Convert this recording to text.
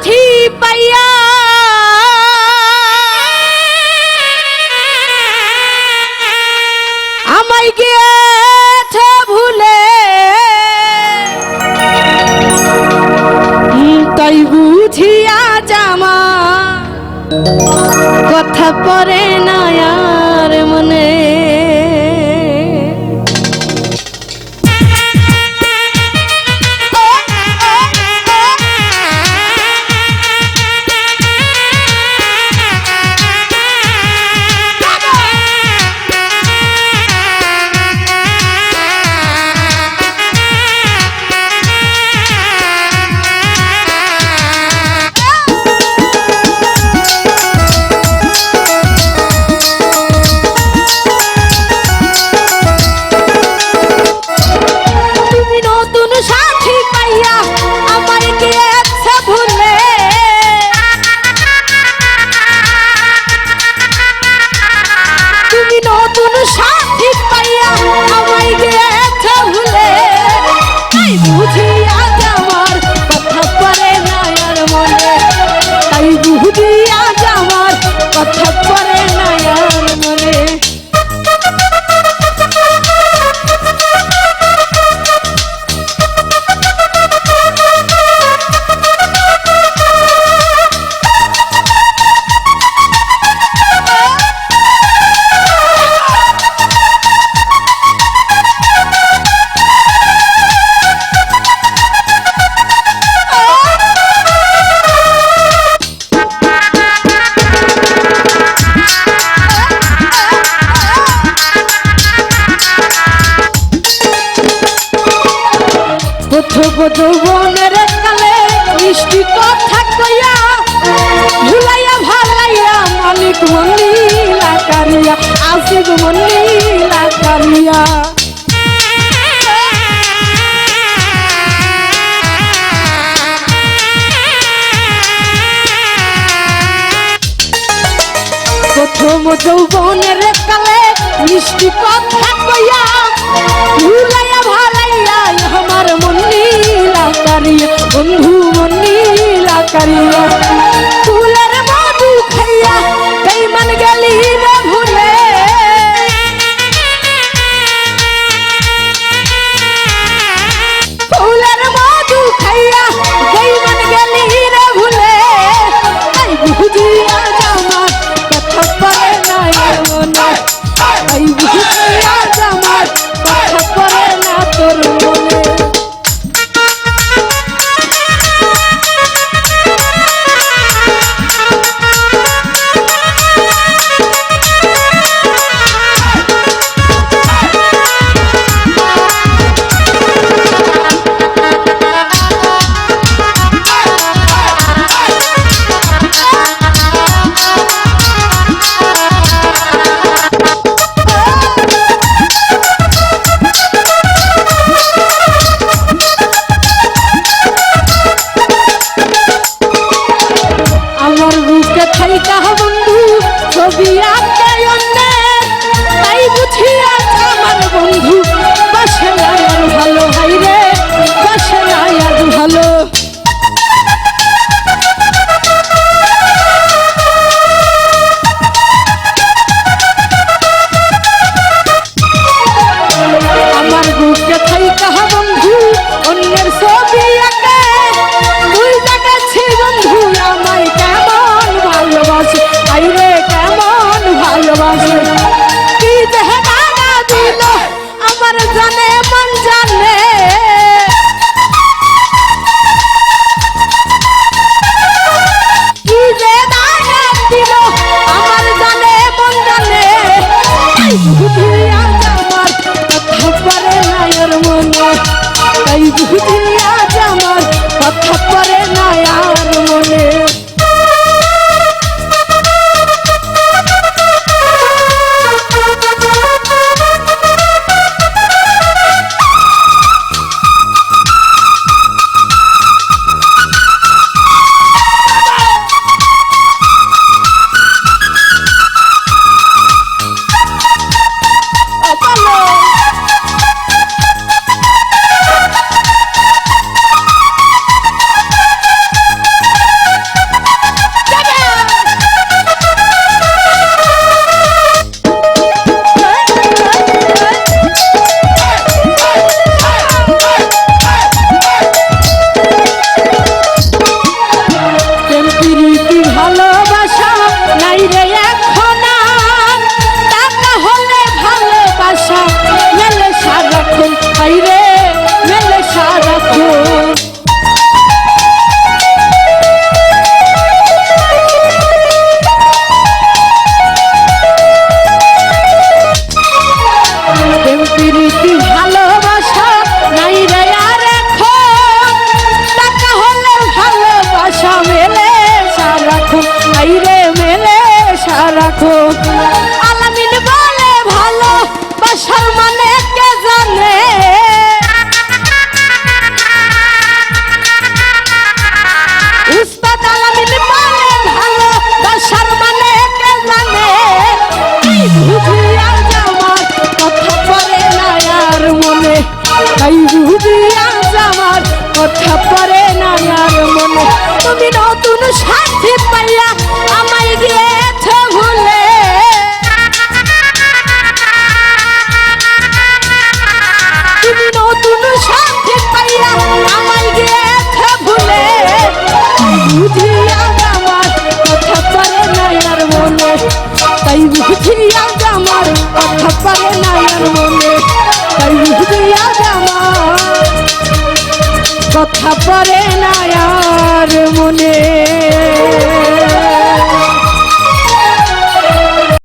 সাথী পাইয়া। আমায় গিয়েছে ভুলে। তাই বুঝিয়া জামা কথা পরে নয়া। যৌবনের কালে মিষ্টি কথা কইয়া ভুলাইয়া ভালাইয়া মালিক মন্দিলা কারিয়া আসিব মন্দিলা কারিয়া প্রথম যৌবনের কালে মিষ্টি কথা কইয়া ভুলাইয়া ভালা কারিয়া বন্ধু মন্দিরা কারিয়া 光机。তো আলামিন বলে ভালো বাসার মানে কে জানে? উস্তাদ আলামিন ভালো বাসার মানে কে জানে? কথা পরে না মনে। তাই কথা পরে না মনে। তুমি নতুন সাথী পাইয়া আমায় দিয়ে ভুলে। তুমি নতুন পাইয়া ভুলে। বুঝি আজ আমার কথা পড়ে না আর মনে। তাই বুঝি আজ আমার কথা পড়ে না আর মনে। তাই বুঝি আজ আমার কথা পড়ে